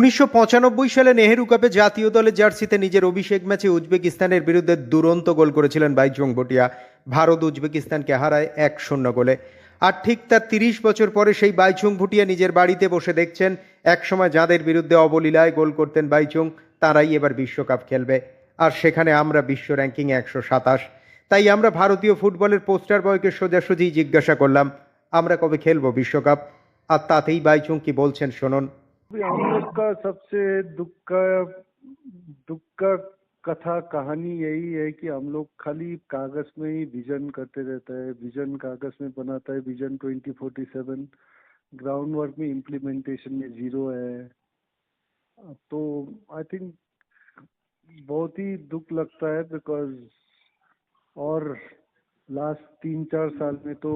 উনিশশো পঁচানব্বই সালে নেহেরু কাপে জাতীয় দলের জার্সিতে নিজের অভিষেক ম্যাচে উজবেকিস্তানের বিরুদ্ধে দুরন্ত গোল করেছিলেন বাইচুং ভুটিয়া। ভারত উজবেকিস্তানকে হারায় এক শূন্য গোলে। আর ঠিক তার তিরিশ বছর পরে সেই বাইচুং ভুটিয়া নিজের বাড়িতে বসে দেখছেন, একসময় যাদের বিরুদ্ধে অবলীলায় গোল করতেন বাইচুং, তারাই এবার বিশ্বকাপ খেলবে। আর সেখানে আমরা বিশ্ব র্যাঙ্কিং একশো সাতাশ। তাই আমরা ভারতীয় ফুটবলের পোস্টার বয়কে সোজাসুজি জিজ্ঞাসা করলাম, আমরা কবে খেলব বিশ্বকাপ? আর তাতেই বাইচুং কি বলছেন শুনুন। हम लोग का सबसे दुख का दुख का कथा कहानी यही है कि हम लोग खाली कागज़ में ही विजन करते रहता है। विजन कागज़ में बनाता है। Vision twenty forty seven ground work में इम्प्लीमेंटेशन में ज़ीरो है। तो आई थिंक बहुत ही दुख लगता है बिकॉज़ और लास्ट तीन चार साल में तो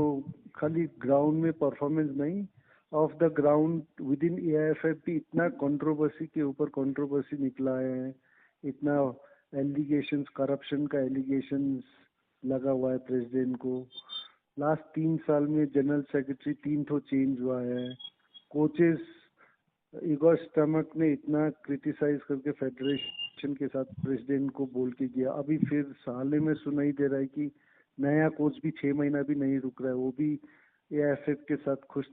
खाली ग्राउंड में परफॉर्मेंस नहीं off the ground within AIFF भी इतना कंट्रोवर्सी के ऊपर कंट्रोवर्सी निकला है, इतना एलिगेशन करप्शन का एलिगेशन लगा हुआ है प्रेसिडेंट को। लास्ट तीन साल में जनरल सेक्रेटरी तीन ठो चेंज हुआ है। कोचेस इगोर स्टमक ने इतना क्रिटिसाइज करके फेडरेशन के साथ प्रेसिडेंट को बोल के गया अभी फिर साले में सुनाई दे रहा है कि नया कोच भी छह महीना भी नहीं रुक रहा है, वो भी एफ़ के साथ खुश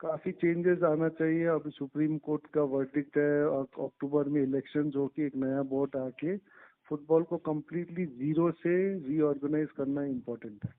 काफ़ी चेंजेस आना चाहिए। अब सुप्रीम कोर्ट का वर्डिक्ट है अक्टूबर में इलेक्शन हो के एक नया बोर्ड आके फुटबॉल को कम्प्लीटली ज़ीरो से रीऑर्गेनाइज करना इम्पोर्टेंट है।